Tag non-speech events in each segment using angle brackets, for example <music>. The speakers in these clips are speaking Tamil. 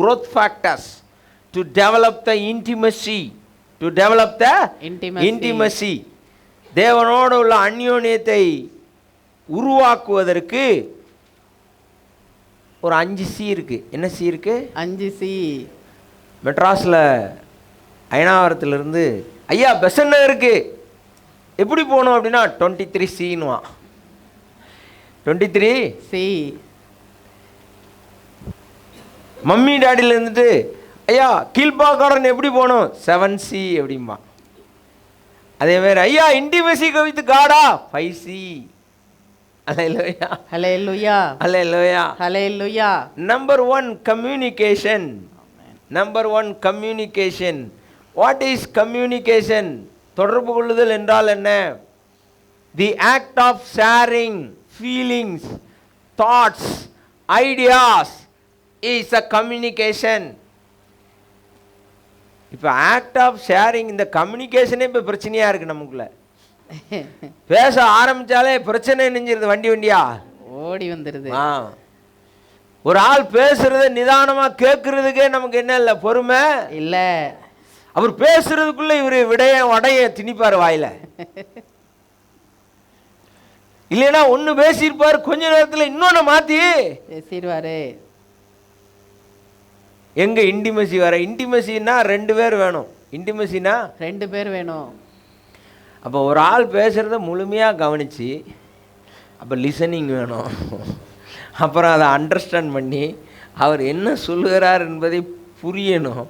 growth factors to develop the intimacy to develop the Intimacy. தேவனோடு உள்ள அந்யோன்யத்தை உருவாக்குவதற்கு ஒரு அஞ்சு சி இருக்கு. என்ன சி இருக்கு? அஞ்சு சி மெட்ராஸில் அயனாவரத்துலேருந்து ஐயா பெசன் இருக்கு. எப்படி போகணும் அப்படின்னா டுவெண்ட்டி த்ரீ சின்னுவான் டுவெண்ட்டி த்ரீ சி மம்மி டாடியில் இருந்துட்டு ஐயா கீழ்பாக்காரன் எப்படி போகணும் செவன் சி அப்படிம்பா. அதே மாதிரி ஐயா இன்டிமேசி கவித்து காடா? Five C number one communication number one communication what is communication தொடர்பு கொள்ளுதல் என்றால் என்ன? The act of sharing feelings thoughts ideas is a communication இப்போ ஆக்ட் ஆஃப் ஷேரிங் இந்த கம்யூனிகேஷனே இப்போ பிரச்சனையாக இருக்குது நமக்குள்ள. <laughs> பேச ஆரம்பித்தாலே பிரச்சனை நெஞ்சிருது வண்டி வண்டியா? ஓடி வந்துருது. ஆ. ஒரு ஆள் பேசுறத நிதானமா கேட்கறதுக்கே நமக்கு என்ன இல்லை பொறுமை? இல்ல. அவர் பேசுறதுக்குள்ள இவர் விடைய வடைய திணிப்பார் வாயில. இல்லைன்னா ஒன்று பேசியிருப்பார் கொஞ்ச நேரத்தில் இன்னொன்று மாத்தி பேசிடுவாரு எங்க இன்டிமசி வர? இன்டிமசின்னா ரெண்டு பேர் வேணும். இன்டிமசினா ரெண்டு பேர் வேணும். அப்போ ஒரு ஆள் பேசுகிறத முழுமையாக கவனித்து அப்போ லிசனிங் வேணும். அப்புறம் அதை அண்டர்ஸ்டாண்ட் பண்ணி அவர் என்ன சொல்லுகிறார் என்பதை புரியணும்.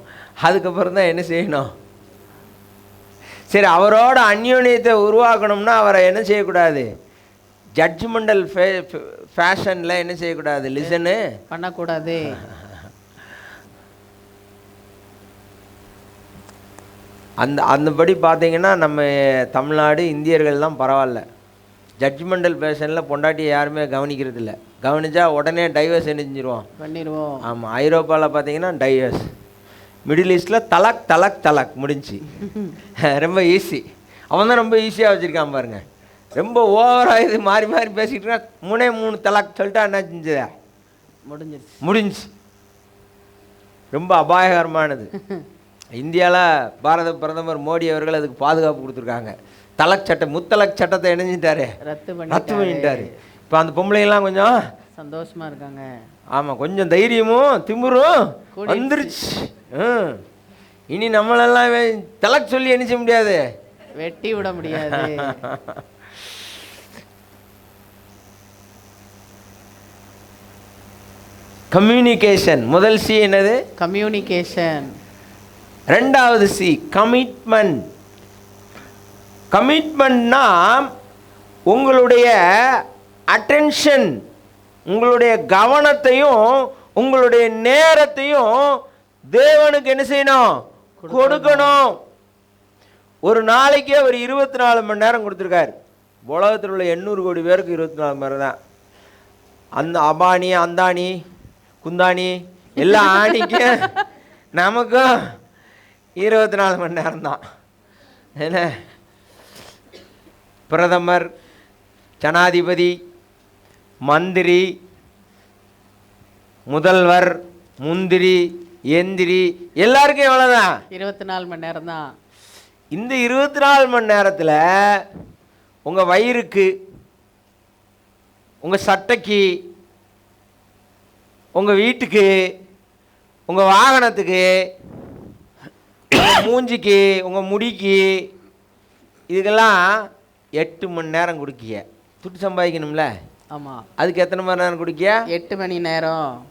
அதுக்கப்புறம் தான் என்ன செய்யணும்? சரி அவரோட அந்யோன்யத்தை உருவாக்கணும்னா அவரை என்ன செய்யக்கூடாது? ஜட்ஜ்மெண்டல் ஃபே ஃபேஷனில் என்ன செய்யக்கூடாது? லிசனு பண்ணக்கூடாது. அந்த அந்தபடி பார்த்தீங்கன்னா நம்ம தமிழ்நாடு இந்தியர்கள்லாம் பரவாயில்ல. ஜட்ஜ்மெண்டல் பேஷனில் பொண்டாட்டியை யாருமே கவனிக்கிறது இல்ல கவனிச்சா உடனே டைவர்ஸ் செஞ்சிருவோம் பண்ணிடுவோம் ஆமாம் ஐரோப்பாவில் பார்த்தீங்கன்னா டைவர்ஸ் மிடில் ஈஸ்டில் தலக் தலக் தலக் முடிஞ்சு. <laughs> ரொம்ப ஈஸி அவன் தான் ரொம்ப ஈஸியாக வச்சுருக்கான் பாருங்க. ரொம்ப ஓவராக இது மாறி மாறி பேசிக்கிட்டு இருக்கா. மூணே மூணு தலக் சொல்லிட்டா என்ன செஞ்சதா முடிஞ்சிருச்சு. முடிஞ்சு ரொம்ப அபாயகரமானது. <laughs> இந்தியாவில் பாரத பிரதமர் மோடி அவர்கள் அதுக்கு பாதுகாப்பு கொடுத்துருக்காங்க. தலக் சட்டம் முத்தலக் சட்டத்தை இணைஞ்சிட்டாரு. ரத்து ரத்து பண்ணிட்டாரு. இப்போ அந்த பொம்பளைங்கெல்லாம் கொஞ்சம் சந்தோஷமா இருக்காங்க. ஆமாம் கொஞ்சம் தைரியமும் திமிரும். வந்துருச்சு. ம் இனி நம்மளெல்லாம் தலக் சொல்லி என்ன செய்ய முடியாது. வெட்டி விட முடியாது. கம்யூனிகேஷன் முதல் சி என்னது? கம்யூனிகேஷன் ரெண்டாவது சி கமிட்மெண்ட் கமிட்மெண்ட்னா உங்களுடைய அட்டென்ஷன் உங்களுடைய கவனத்தையும் உங்களுடைய நேரத்தையும் தேவனுக்கு என்ன செய்யணும்? கொடுக்கணும். ஒரு நாளைக்கு அவர் இருபத்தி நாலு மணி நேரம் கொடுத்துருக்காரு. உலகத்தில் உள்ள எண்ணூறு கோடி பேருக்கு இருபத்தி நாலு மணி நேரம் தான் அந்த அபானி அந்தானி குந்தானி எல்லா ஆணிக்கும் நமக்கும் இருபத்தி நாலு மணி நேரம் தான் என்ன? பிரதமர் ஜனாதிபதி மந்திரி முதல்வர் முந்திரி எந்திரி எல்லாருக்கும் எவ்வளோதான் இருபத்தி நாலு மணி நேரம் தான் இந்த இருபத்தி நாலு மணி நேரத்தில் உங்கள் வயிறுக்கு உங்கள் சட்டைக்கு உங்கள் வீட்டுக்கு உங்கள் வாகனத்துக்கு மூஞ்சிக்கு உங்கள் முடிக்கு இதுக்கெல்லாம் எட்டு மணி நேரம் கொடுக்கிய. துட்டு சம்பாதிக்கணும்ல? ஆமா. அதுக்கு எத்தனை மணி நேரம் கொடுக்கிய? எட்டு மணி நேரம்.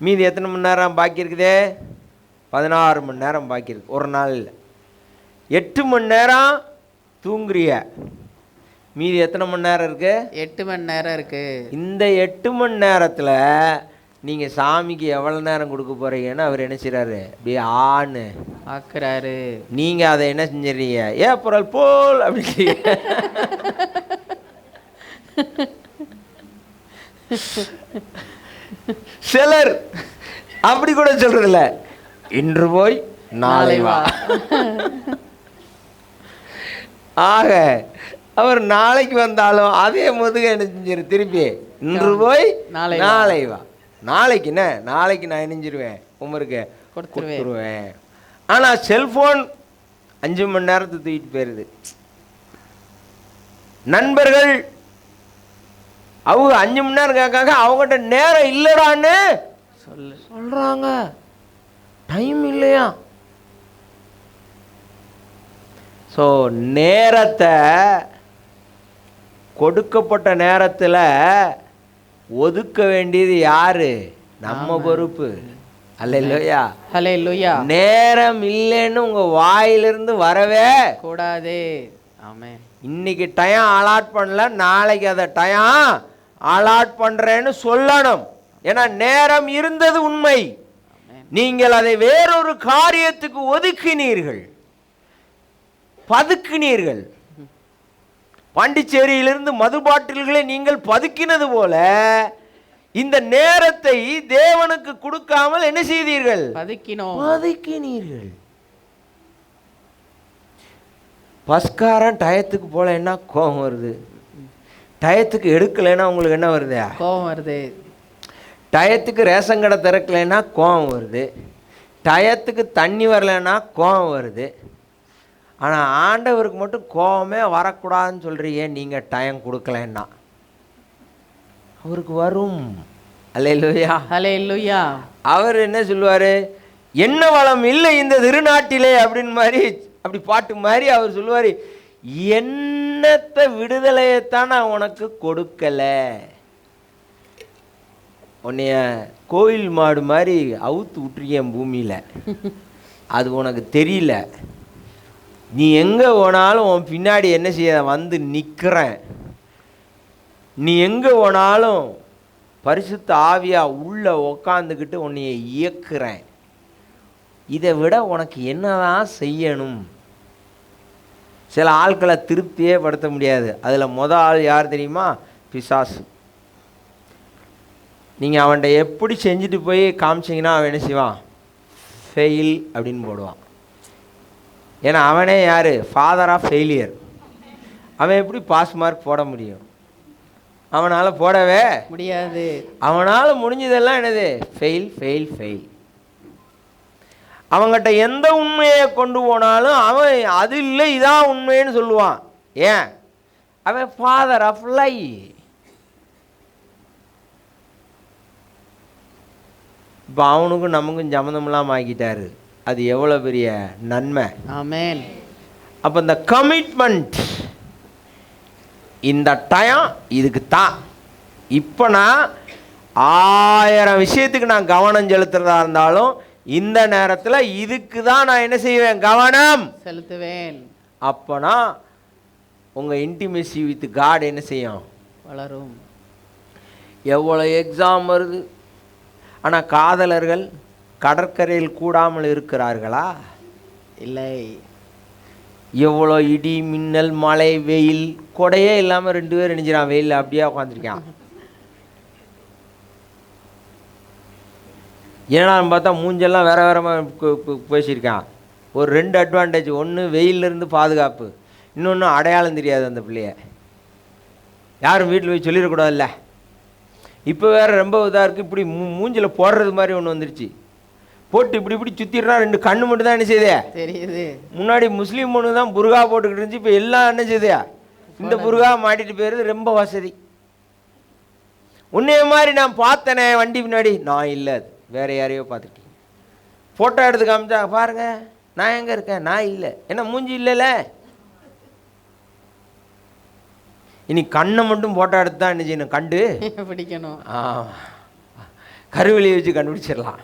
மீதி எத்தனை மணி நேரம் பாக்கி இருக்குதே? பதினாறு மணி நேரம் பாக்கி இருக்கு. ஒரு நாளில் எட்டு மணி நேரம் தூங்குறிய? மீதி எத்தனை மணி நேரம் இருக்கு? எட்டு மணி நேரம் இருக்கு. இந்த எட்டு மணி நேரத்தில் நீங்கள் சாமிக்கு எவ்வளோ நேரம் கொடுக்க போகிறீங்கன்னு அவர் என்ன செய்கிறாரு அப்படியே ஆணு பாக்குறாரு நீங்கள் அதை என்ன செஞ்சிடறீங்க? ஏப்ரல் போல் அப்படி <laughs> சிலர் அப்படி கூட சொல்றதில்ல. இன்று போய் நாளை வா. ஆக அவர் நாளைக்கு வந்தாலும் அதே முதுக என்ன செஞ்சிரு திருப்பி இன்று போய் நாளை நாளை வா. நாளைக்கு என்ன? நாளைக்கு நான் இணைஞ்சிருவேன். உமருக்கு கொடுத்துருவேன். ஆனால் செல்ஃபோன் அஞ்சு மணி நேரத்தை தூக்கிட்டு போயிடுது நண்பர்கள் அவங்க அஞ்சு மணி நேரம் கேட்காங்க அவங்ககிட்ட நேரம் இல்லைடான்னு சொல்லு. சொல்கிறாங்க டைம் இல்லையா? ஸோ நேரத்தை கொடுக்கப்பட்ட நேரத்தில் ஒதுக்க வேண்டியது யாரு? நம்ம பொறுப்பு. அல்ல இல்லையா ஹலே லுயா நேரம் இல்லைன்னு உங்கள் வாயிலிருந்து வரவே கூடாது. ஆமென். இன்னைக்கு டயம் அலாட் பண்ணல நாளைக்கு அதை டயம் அலாட் பண்ணுறேன்னு சொல்லணும். ஏன்னா நேரம் இருந்தது உண்மை. நீங்கள் அதை வேறொரு காரியத்துக்கு ஒதுக்கினீர்கள். பதுக்கினீர்கள். பாண்டிச்சேரியிலிருந்து மது பாட்டில்களை நீங்கள் பதுக்கினது போல இந்த நேரத்தை தேவனுக்கு கொடுக்காமல் என்ன செய்தீர்கள்? பதுக்கினோம். பதுக்கினீர்கள். பஸ்காரன் டயத்துக்கு போல என்ன கோபம் வருது? டயத்துக்கு எடுக்கலைன்னா உங்களுக்கு என்ன வருது? கோபம் வருது. டயத்துக்கு ரேஷன் கடை திறக்கலைன்னா கோபம் வருது. டயத்துக்கு தண்ணி வரலைன்னா கோபம் வருது. ஆனால் ஆண்டவருக்கு மட்டும் கோபமே வரக்கூடாதுன்னு சொல்கிறீங்க நீங்கள் டைம் கொடுக்கலன்னா. அவருக்கு வரும். அல்லையா ஹலே லுயா அவர் என்ன சொல்லுவார்? என்ன வளம் இல்லை இந்த திருநாட்டிலே அப்படின்னு மாதிரி அப்படி பாட்டு மாதிரி அவர் சொல்லுவார். என்னத்த விடுதலையைத்தான் நான் உனக்கு கொடுக்கலை. உன்னைய கோயில் மாடு மாதிரி அவுத்து விட்டுருக்கேன் பூமியில். அது உனக்கு தெரியல. நீ எங்கே போனாலும் உன் பின்னாடி என்ன செய்ய வந்து நிற்கிறேன் நீ எங்கே போனாலும் பரிசுத்த ஆவியாக உள்ளே உக்காந்துக்கிட்டு உன்னைய இயக்குறேன். இதை விட உனக்கு என்னதான் செய்யணும்? சில ஆட்களை திருப்தியே படுத்த முடியாது. அதில் மொத ஆள் யார் தெரியுமா? பிசாசு. நீங்கள் அவன்கிட்ட எப்படி செஞ்சுட்டு போய் காமிச்சிங்கன்னா அவன் என்ன செய்வான்? ஃபெயில் அப்படின்னு போடுவான். ஏன்னா அவனே யார்? ஃபாதர் ஆஃப் ஃபெயிலியர் அவன் எப்படி பாஸ் மார்க் போட முடியும்? அவனால் போடவே முடியாது. அவனால் முடிஞ்சதெல்லாம் என்னது? ஃபெயில் ஃபெயில் ஃபெயில் அவங்ககிட்ட எந்த உண்மையை கொண்டு போனாலும் அவன் அது இல்லை இதான் உண்மைன்னு சொல்லுவான். ஏன்? அவன் ஃபாதர் ஆஃப் லை இப்போ அவனுக்கும் நமக்கும் சம்மந்தமில்லாமல் ஆக்கிட்டாரு. அது எவ்வளோ பெரிய நன்மை. ஆமென். அப்போ இந்த கமிட்மெண்ட் இந்த டயம் இதுக்கு தான். இப்போ நான் ஆயிரம் விஷயத்துக்கு நான் கவனம் செலுத்துறதா இருந்தாலும் இந்த நேரத்தில் இதுக்கு தான் நான் என்ன செய்வேன்? கவனம். செலுத்துவேன். அப்போனா உங்கள் இன்டிமெசி வித் காட் என்ன செய்யும்? வளரும். எவ்வளோ எக்ஸாம் வருது? ஆனால் காதலர்கள் கடற்கரையில் கூடாமல் இருக்கிறார்களா? இல்லை. எவ்வளோ இடி மின்னல் மழை வெயில் கொடையே இல்லாமல் ரெண்டு பேர் நினைச்சிடான் வெயிலில் அப்படியே உட்காந்துருக்கான் ஏன்னான்னு பார்த்தா மூஞ்செல்லாம் வேற வேற பேசியிருக்கான். ஒரு ரெண்டு அட்வான்டேஜ் ஒன்று வெயிலிருந்து பாதுகாப்பு இன்னொன்று அடையாளம் தெரியாது அந்த பிள்ளைய. யாரும் வீட்டில் போய் சொல்லிடக்கூடாதுல்ல. இப்போ வேற ரொம்ப இதாக இருக்குது இப்படி மூ மூஞ்சில் போடுறது மாதிரி ஒன்று வந்துருச்சு. போட்டு இப்படி இப்படி சுற்றிடுறா ரெண்டு கண்ணு மட்டும் தான் என்ன செய்யுதே தெரியுது. முன்னாடி முஸ்லீம் பொண்ணு தான் புர்கா போட்டுக்கிட்டு இருந்துச்சு இப்போ எல்லாம் என்ன செய்யுதா இந்த புர்கா மாட்டிட்டு போயிருது ரொம்ப வசதி. உன்னைய மாதிரி நான் பார்த்தனே வண்டி பின்னாடி. நான் இல்லை அது. வேற யாரையோ பார்த்துருக்கேன் ஃபோட்டோ எடுத்து காமிச்சா பாருங்க நான் எங்கே இருக்கேன்? நான் இல்லை. என்ன மூஞ்சி இல்லைல்ல? இனி கண்ணை மட்டும் ஃபோட்டோ எடுத்து தான் என்ன செய்யணும்? கண்டு? <laughs> பிடிக்கணும். ஆ கருவிலியை வச்சு கண்டுபிடிச்சிடலாம்.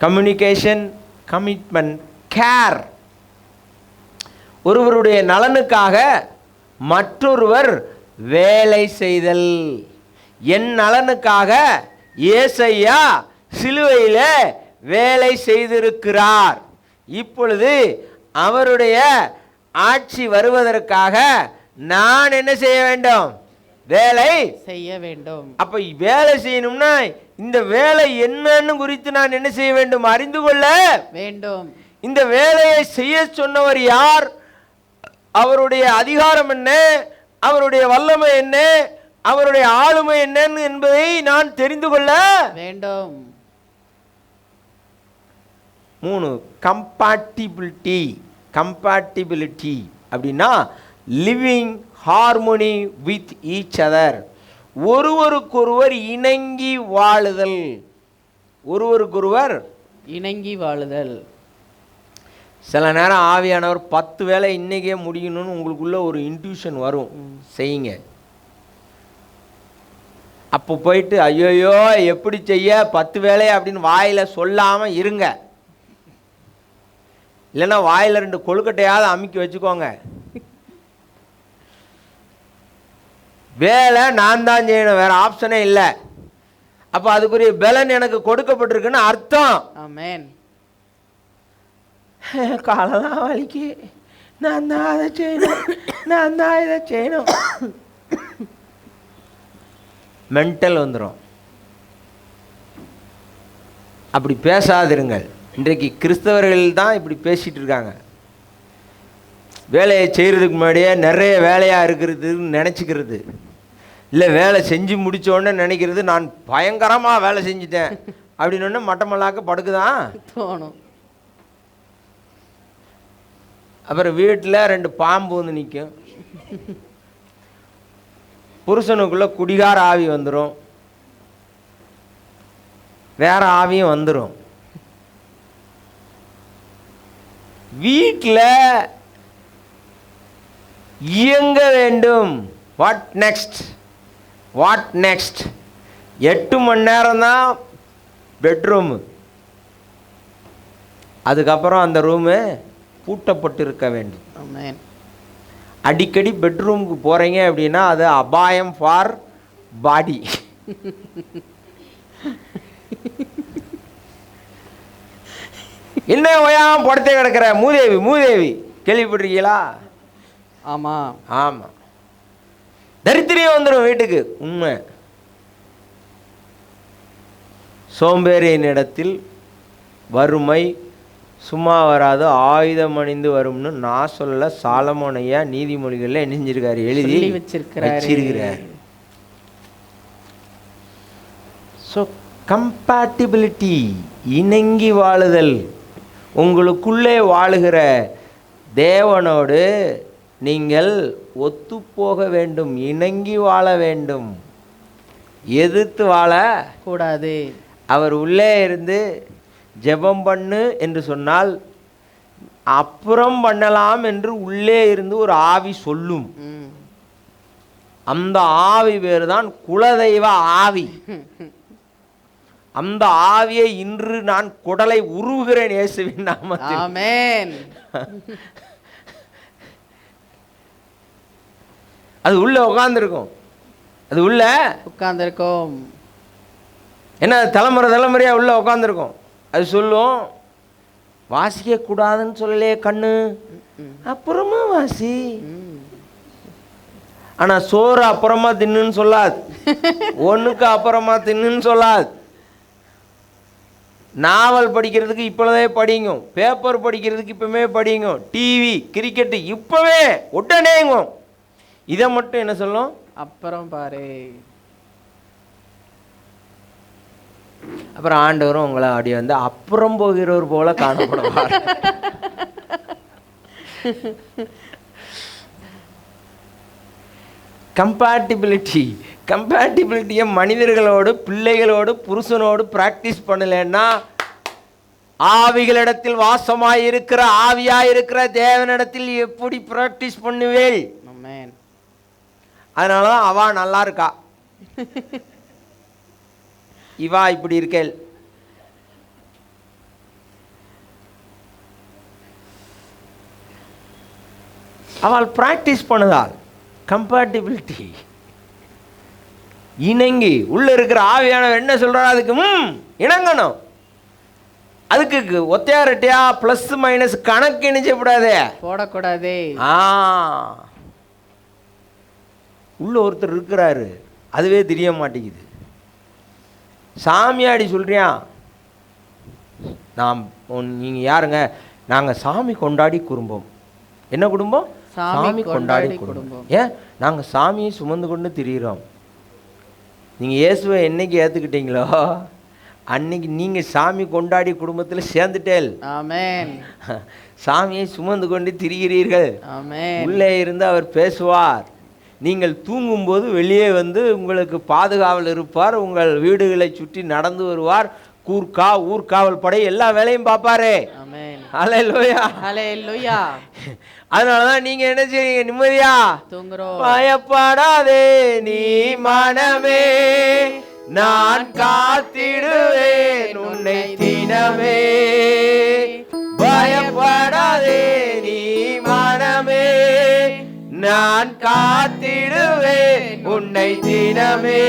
கம்யூனிகேஷன் கமிட்மெண்ட் கேர் ஒருவருடைய நலனுக்காக மற்றொருவர் வேலை செய்தல். என் நலனுக்காக ஏசையா சிலுவையில் வேலை செய்திருக்கிறார். இப்பொழுது அவருடைய ஆட்சி வருவதற்காக நான் என்ன செய்ய வேண்டும்? வேலை செய்ய வேண்டும். அப்ப வேலை செய்யணும்னா இந்த வேலை என்னன்னு குறித்து நான் என்ன செய்ய வேண்டும்? அறிந்து கொள்ள. வேண்டும். இந்த வேலையை செய்ய சொன்னவர் யார்? அவருடைய அதிகாரம் என்ன? அவருடைய வல்லமை என்ன? அவருடைய ஆளுமை என்னன்னு என்பதை நான் தெரிந்து கொள்ள வேண்டும். மூணு கம்பேட்டிபிலிட்டி கம்பேட்டிபிலிட்டி அப்படின்னா living harmony with each other ஒருவருக்கொருவர் இணங்கி வாழுதல். ஒருவருக்கொருவர் இணங்கி வாழுதல். சில நேரம் ஆவியானவர் பத்து வேலை இன்னைக்கே முடியணும்னு உங்களுக்குள்ள ஒரு இன்ட்யூஷன் வரும். செய்யுங்க. அப்போ போயிட்டு ஐயோயோ எப்படி செய்ய? பத்து வேலை அப்படின்னு வாயில் சொல்லாமல் இருங்க. இல்லைன்னா வாயில் ரெண்டு கொழுக்கட்டையாவது அமுக்கி வச்சுக்கோங்க. வேலை நான் தான் செய்யணும் வேற ஆப்ஷனே இல்லை. அப்போ அதுக்குரிய பலன் எனக்கு கொடுக்கப்பட்டிருக்குன்னு அர்த்தம். ஆமென். <laughs> காலெல்லாம் வலிக்கு. நான் தான் அதை செய்யணும். நான் தான் இதை செய்யணும். மென்டல் வந்துடும் அப்படி பேசாதிருங்கள். இன்றைக்கு கிறிஸ்தவர்கள் தான் இப்படி பேசிட்டு இருக்காங்க வேலையை செய்கிறதுக்கு முன்னாடியே நிறைய வேலையாக இருக்கிறதுன்னு நினச்சிக்கிறது. இல்லை வேலை செஞ்சு முடிச்ச உடனே நினைக்கிறது நான் பயங்கரமாக வேலை செஞ்சுட்டேன். அப்படின்னு மட்டமல்லாக்க படுக்குதான் தோணும். அப்புறம் வீட்டில் ரெண்டு பாம்பு வந்து நிற்கும். புருஷனுக்குள்ளே குடிகார ஆவி வந்துடும் வேற ஆவியும் வந்துடும் வீட்டில் இயங்க வேண்டும். வாட் நெக்ஸ்ட் வாட் நெக்ஸ்ட் எட்டு மணி நேரம் தான் பெட்ரூமு அதுக்கப்புறம் அந்த ரூமு பூட்டப்பட்டிருக்க வேண்டும். அடிக்கடி பெட்ரூமுக்கு போகிறீங்க அப்படின்னா அது அபாயம் ஃபார் பாடி என்ன ஓயாம படுத்தே கிடக்கிற. மூதேவி மூதேவி கேள்விப்பட்டிருக்கீங்களா? ஆமா. ஆமாம் தரித்திரியம் வந்துடும் வீட்டுக்கு. உண்மை. சோம்பேறியின் இடத்தில் வறுமை சும்மா வராது ஆயுதம் அணிந்து வரும்னு நான் சொல்லல சாலமோன் ஐயா நீதிமொழிகளில் என்ன செஞ்சிருக்காரு எழுதி சொல்லி. வச்சிருக்கிறார். ஸோ கம்பேட்டிபிலிட்டி இணங்கி வாழுதல் உங்களுக்குள்ளே வாழுகிற தேவனோடு நீங்கள் ஒத்துப்போக வேண்டும் இணங்கி வாழ வேண்டும். எதிர்த்து வாழ கூடாது. அவர் உள்ளே இருந்து ஜெபம் பண்ணு என்று சொன்னால் அப்புறம் பண்ணலாம் என்று உள்ளே இருந்து ஒரு ஆவி சொல்லும். அந்த ஆவி பேர் தான் குலதெய்வ ஆவி. அந்த ஆவியை இன்று நான் குடலை உருவுகிறேன் இயேசுவின் நாமத்தில். அது உள்ள உட்காந்துருக்கும் அது உள்ள உட்கார்ந்திருக்கோம் என்ன தலைமுறை தலைமுறையாக உள்ள உட்காந்துருக்கும் அது சொல்லும் வாசிக்க கூடாதுன்னு சொல்லலையே கண்ணு. அப்புறமா வாசி. ம். ஆனா சோறு அப்புறமா தின்னுன்னு சொல்லாது. <laughs> ஒண்ணுக்கு அப்புறமா தின்னுன்னு சொல்லாது. நாவல் படிக்கிறதுக்கு இப்பொழுதே படிங்க. பேப்பர் படிக்கிறதுக்கு இப்பவுமே படிங்க. டிவி கிரிக்கெட்டு இப்பவே உடனேங்க. இதை மட்டும் என்ன சொல்லும்? அப்புறம் பாரு. அப்புறம் ஆண்டவரும் உங்களை அப்படி வந்து அப்புறம் போகிறவர் போல காணப்படுவார். கம்பேட்டிபிலிட்டி கம்பேட்டிபிலிட்டியை மனிதர்களோடு பிள்ளைகளோடு புருஷனோடு ப்ராக்டிஸ் பண்ணலைன்னா ஆவிகளிடத்தில் வாசமாய் இருக்கிற ஆவியாய் இருக்கிற தேவனிடத்தில் எப்படி ப்ராக்டிஸ் பண்ணுவேள்? ஆமென் அதனால தான் அவா நல்லா இருக்கா. இவா இப்படி இருக்கேள். அவள் பிராக்டிஸ் பண்ணுதாள். கம்பேட்டிபிலிட்டி இணங்கி உள்ள இருக்கிற ஆவியானவர் என்ன சொல்றாரு அதுக்கு ம் இணங்கணும். அதுக்கு ஒத்தையா ரெட்டையா ப்ளஸ் மைனஸ் கணக்கு இணைச்சப்படாதே போடக்கூடாது. ஆ. உள்ள ஒருத்தர் இருக்கிறாரு. அதுவே தெரிய மாட்டேங்குது. சாமியாடி சொல்றியா? நான் நீங்கள் யாருங்க? நாங்கள் சாமி கொண்டாடி குடும்பம் என்ன குடும்பம்? சாமி கொண்டாடி குடும்பம். ஏன்? நாங்கள் சாமியை சுமந்து கொண்டு திரியிறோம். நீங்கள் இயேசுவை என்னைக்கு ஏற்றுக்கிட்டீங்களோ அன்னைக்கு நீங்கள் சாமி கொண்டாடி குடும்பத்தில் சேர்ந்துட்டேல். சாமியை சுமந்து கொண்டு திரிகிறீர்கள். உள்ளே இருந்து அவர் பேசுவார். நீங்கள் தூங்கும்போது வெளியே வந்து உங்களுக்கு பாதுகாவல் இருப்பார் உங்கள் வீடுகளை சுற்றி நடந்து வருவார். கூர்க்கா ஊர்காவல் படை எல்லா வேலையும் பார்ப்பாரே. ஆமென். அல்லேலூயா ஹalleluya. அதனால தான் நீங்க என்ன செய்றீங்க? நிம்மதியா? தூங்குறோம். பயப்படாதே நீ மனமே. நான் காத்திடுவேன் உன்னை தினமே. நான் காத்திடுவேன். உன்னை தினமே.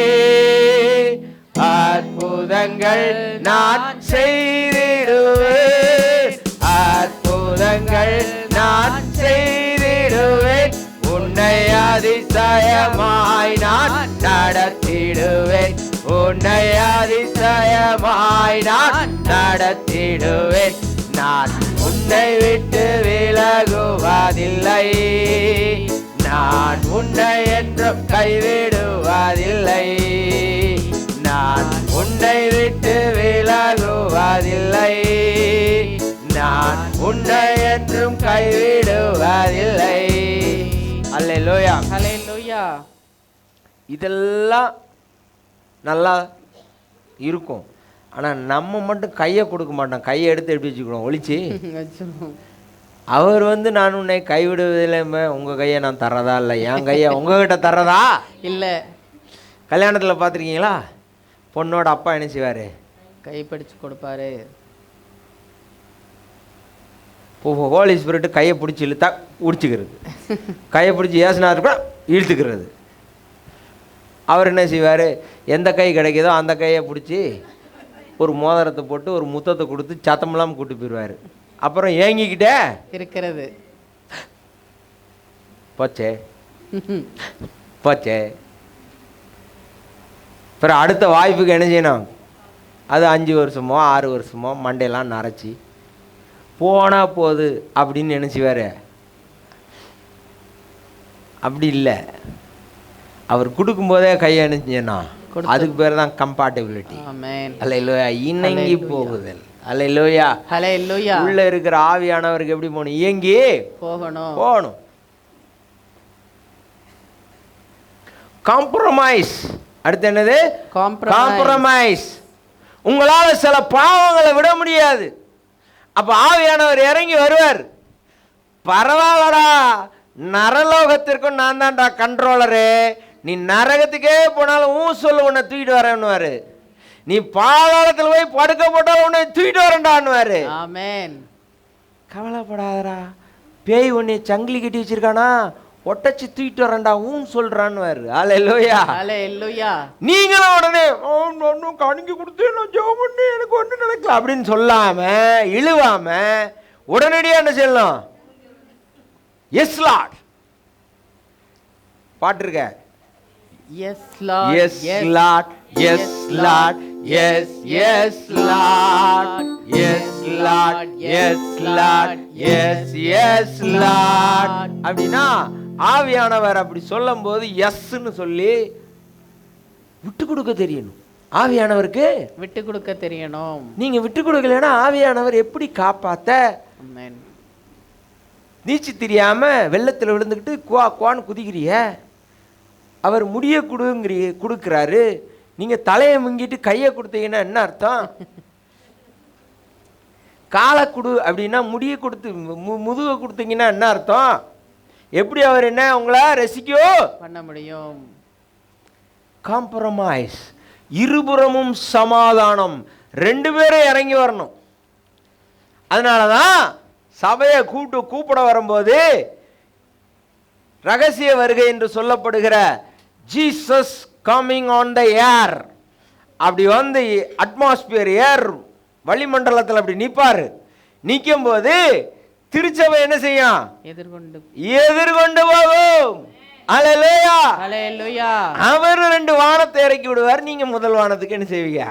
அற்புதங்கள் நான் செய்திடுவேன். அற்புதங்கள் நான் செய்திடுவேன். உன்னை அதிசயமாய் நான் நடத்திடுவேன். உன்னை அதிசயமாய் நான் நடத்திடுவேன். நான் உன்னை விட்டு விலகுவதில்லை. நான் உன்னை என்றும் கைவிடுவதில்லை. நான் உன்னை விட்டு விலகுவதில்லை நான் உன்னை என்றும் கைவிடுவதில்லை. அல்லேலூயா. ஹalleluya இதெல்லாம் நல்லா இருக்கும். ஆனால் நம்ம மட்டும் கையை கொடுக்க மாட்டோம். கையை எடுத்து எப்படி வச்சுக்கணும்? ஒளிச்சு. வச்சிரும். அவர் வந்து நான் உன்னை கைவிடுவதில்லைமே உங்கள் கையை நான் தர்றதா இல்லை? என் கையை உங்ககிட்ட தர்றதா? இல்ல. கல்யாணத்தில் பார்த்துருக்கீங்களா? பொண்ணோட அப்பா என்ன செய்வார்? கைப்பிடிச்சு கொடுப்பாரு. ஹோலி ஸ்பிரிட்டு கையை பிடிச்சி இழுத்தா உடிச்சுக்கிறது கையை பிடிச்சி ஏசுனாரு கூட இழுத்துக்கிறது. அவர் என்ன செய்வார்? எந்த கை கிடைக்குதோ அந்த கையை பிடிச்சி ஒரு மோதிரத்தை போட்டு ஒரு முத்தத்தை கொடுத்து சத்தமெல்லாம் கூட்டு போயிடுவார். அப்புறம் ஏங்கிக்கிட்டே? இருக்கிறது. போச்சே. போச்சே. அப்புறம் அடுத்த வாய்ப்புக்கு என்ன செய்யணும்? அது அஞ்சு வருஷமோ ஆறு வருஷமோ மண்டையெல்லாம் நரைச்சி போனால் போகுது அப்படின்னு நினச்சிவார். அப்படி இல்லை. அவர் கொடுக்கும்போதே கையை அணிஞ்சேனா கொடுத்து- அதுக்கு பேர் தான் கம்பார்ட்டபிலிட்டி ஆமென் அல்லையிலோயா இணங்கி போகுதல். அல்லையிலோயா ஹalleluya உள்ள இருக்கிற ஆவியானவருக்கு எப்படி போகணும்? இயங்கி போகணும். போகணும். காம்ப்ரமைஸ் அடுத்து என்னது. காம்ப்ரமைஸ் உங்களால சில பாவங்களை விட முடியாது. அப்ப ஆவியானவர் இறங்கி வருவார். பரவாயில்லடா நரலோகத்திற்கும் நான் தான்டா கண்ட்ரோலரு நீ நரகத்துக்கே போனாலும் ஊ சொல்லு உன்னை தூக்கிட்டு வரேன்னுவாரு. நீ பாதாளத்தில் போய் படுக்க போட்டாலும் உன்னை தூக்கிட்டு வரேன்டான்னுவாரு. ஆமென். கவலைப்படாதடா. பேய் உன்னை சங்கிலி கட்டி வச்சிருக்கானா? ஒட்டச்சு தூக்கிட்டு வரேன்டா ஊன் சொல்றான்னு அல்லையா ஹalleluya. நீங்களும் உடனே "ஓ, ஒன்றும் கணிக்கு கொடுத்து நான் பண்ணி எனக்கு ஒன்றும் நடக்கல அப்படின்னு சொல்லாம இழுவாம உடனடியா என்ன செய்யலாம்? எஸ் லாட் பாட்டு இருக்க yes Lord yes Lord yes Lord yes yes Lord yes Lord yes Lord yes yes Lord அப்படின்னா ஆவியானவர் அப்படி சொல்லும்போது எஸ்ன்னு சொல்லி விட்டு கொடுக்க தெரியணும். ஆவியானவருக்கு விட்டு கொடுக்க தெரியணும். நீங்க விட்டு கொடுக்கலன்னா ஆவியானவர் எப்படி காப்பாத்த? நீச்சு தெரியாம வெள்ளத்தில் விழுந்துக்கிட்டு குவா குவான்னு குதிக்கிறிய. அவர் முடிய கொடுங்கிற கொடுக்குறாரு. நீங்க தலையை முங்கிட்டு கையை கொடுத்தீங்கன்னா என்ன அர்த்தம்? காலை கொடு அப்படின்னா முடிய கொடுத்து மு முதுகை கொடுத்தீங்கன்னா என்ன அர்த்தம்? எப்படி அவர் என்ன உங்களை ரசிக்கோ? பண்ண முடியும். காம்ப்ரமைஸ் இருபுறமும் சமாதானம். ரெண்டு பேரும் இறங்கி வரணும். அதனால தான் சபையை கூட்டு கூப்பிட வரும்போது ரகசிய வருகை என்று சொல்லப்படுகிற Jesus coming on the air அப்படி வந்து அட்மாஸ்பியர் ஏர் வளிமண்டலத்தில் அப்படி நிற்பார் நிற்கும்போது திருச்சபை என்ன செய்யும்? எதிர்கொண்டு. எதிர்கொண்டு போகும். அவர் ரெண்டு வானத்தை இறக்கி விடுவார் நீங்க முதல் வானத்துக்கு என்ன செய்வீங்க?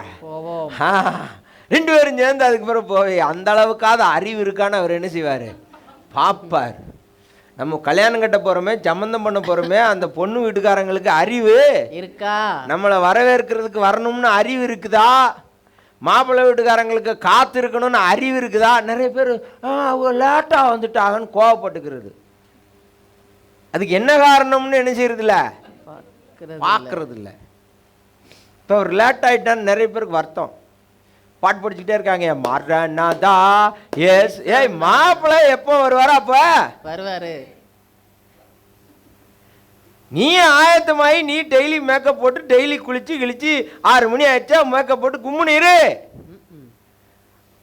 ரெண்டு பேரும் சேர்ந்து அதுக்கு பிறகு போய் அந்த அளவுக்காவது அறிவு இருக்கான்னு அவர் என்ன செய்வார்? பார்ப்பார். நம்ம கல்யாணம் கட்ட போகிறோமே சம்மந்தம் பண்ண போகிறோமே அந்த பொண்ணு வீட்டுக்காரங்களுக்கு அறிவு. இருக்கா? நம்மளை வரவேற்கிறதுக்கு வரணும்னு அறிவு இருக்குதா? மாப்பிள்ளை வீட்டுக்காரங்களுக்கு காத்து இருக்கணும்னு அறிவு இருக்குதா? நிறைய பேர் லேட்டாக வந்துட்டாங்கன்னு கோவப்பட்டுக்கிறது. அதுக்கு என்ன காரணம்னு என்ன செய்யறதில்ல? பார்க்கிறது பார்க்கறது இல்லை இப்போ ஒரு லேட் ஆகிட்டான்னு நிறைய பேருக்கு வருத்தம். பாட்டு படிச்சுக்கிட்டே இருக்காங்க. மரணதா. எஸ் ஏய் மாப்பிள்ளை எப்போ வருவாரா அப்போ? வருவாரு. நீ ஆயத்தமாயி நீ டெய்லி மேக்கப் போட்டு டெய்லி குளிச்சு கிழிச்சு ஆறு மணி ஆயிடுச்சா? மேக்கப் போட்டு கும்முன்னு இரு.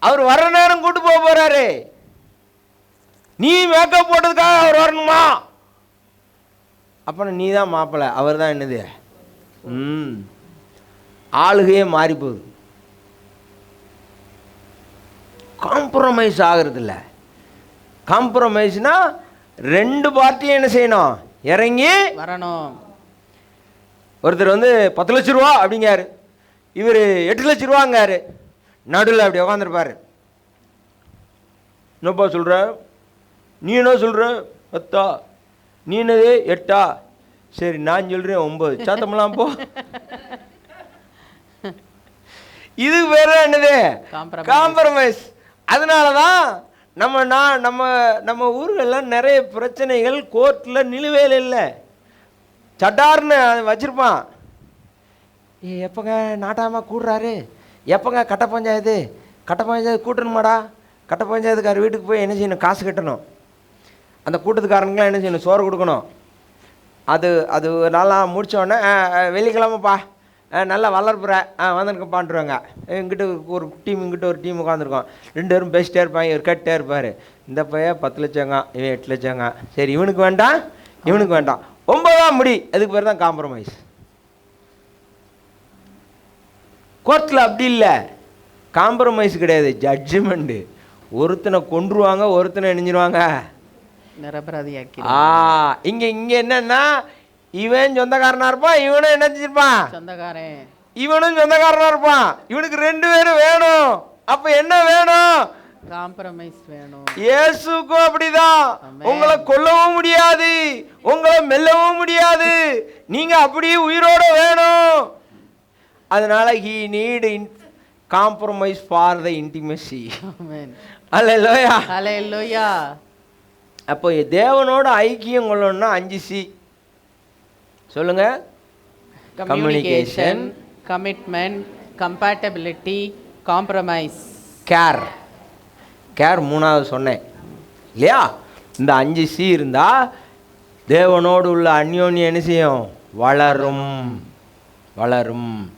அவர் வர்ற நேரம் கூட்டு போக போறாரு. நீ மேக்கப் போட்டதுக்காக அவர் வரணுமா? அப்புறம் நீ தான் மாப்பிள்ளை. அவர் தான் என்னது? ம். ஆளுகையே மாறி போகுது காம்ப்ரமைஸ் ஆகிறது இல்லை காம்ப்ரமைஸ்னா ரெண்டு பார்ட்டியும் என்ன செய்யணும்? இறங்கி வரணும். ஒருத்தர் வந்து பத்து லட்ச ரூபா அப்படிங்காரு இவர் எட்டு லட்ச ரூபாங்காரு நடுவில் அப்படி உக்காந்துருப்பாரு. என்னப்பா சொல்கிற நீ என்ன சொல்கிற பத்தா? நீ என்னது? எட்டா? சரி நான் சொல்கிறேன் ஒம்பது சாத்தமெல்லாம் போ. <laughs> இது பேர் என்னது. காம்ப்ரமைஸ் அதனால தான் நம்ம நான் நம்ம நம்ம ஊர்களெல்லாம் நிறைய பிரச்சனைகள் கோர்ட்டில் நிலுவையில் இல்லை. சட்டார்னு வச்சுருப்பான். ஏ எப்போங்க நாட்டாமா கூடுறாரு? எப்போங்க கட்ட பஞ்சாயத்து? கட்ட பஞ்சாயத்து கூட்டணுமாடா? கட்ட பஞ்சாயத்துக்கார வீட்டுக்கு போய் என்ன செய்யணும்? காசு கட்டணும். அந்த கூட்டத்துக்காரனுக்குலாம் என்ன செய்யணும்? சோறு கொடுக்கணும். அது அது நல்லா முடித்தோடனே வெள்ளிக்கிழமைப்பா. நல்லா வளர்ப்புற. ஆ வந்துருக்கப்பான்ட்டுருவாங்க இங்கிட்ட ஒரு டீம் இங்கிட்ட ஒரு டீம் உட்காந்துருக்கோம் ரெண்டு பேரும் பேசிட்டே இருப்பாங்க இவர் கேட்டே இருப்பார். இந்த பையன் பத்து லட்சங்க இவன் எட்டு லட்சங்க சரி இவனுக்கு வேண்டாம் இவனுக்கு வேண்டாம். ஒன்பதாம் முடி அதுக்கு பேர் தான் காம்ப்ரமைஸ் கோர்ட்டில் அப்படி இல்லை. காம்ப்ரமைஸ் கிடையாது ஜட்ஜ்மெண்ட்டு ஒருத்தனை கொன்றுவாங்க ஒருத்தனை இணைஞ்சிருவாங்க. நிரபராதியாக்கி ஆ இங்க இங்க என்னன்னா இவன் சொந்தக்காரனா இருப்பான் இவனும் என்ன செஞ்சிருப்பான்? சொந்தக்காரன். இவனும் சொந்தக்காரனா இருப்பான். இவனுக்கு ரெண்டு பேரும் வேணும். அப்ப என்ன வேணும்? காம்ப்ரமைஸ் வேணும். இயேசுக்கும் அப்படிதான். உங்களை கொல்லவும் முடியாது. உங்களை மெல்லவும் முடியாது. நீங்க அப்படியே உயிரோட வேணும். அதனால he need compromise for the intimacy ஆமென். அல்ல ஹalleluya அப்போ தேவனோட ஐக்கியம் கொள்ளணும்னா அஞ்சு சி சொல்லுங்க. Communication commitment compatibility compromise care care மூணாவது சொன்னேன். இல்லையா? இந்த அஞ்சு சி இருந்தால் தேவனோடு உள்ள அந்யோன்யம் என்ன செய்யும்? வளரும். வளரும்.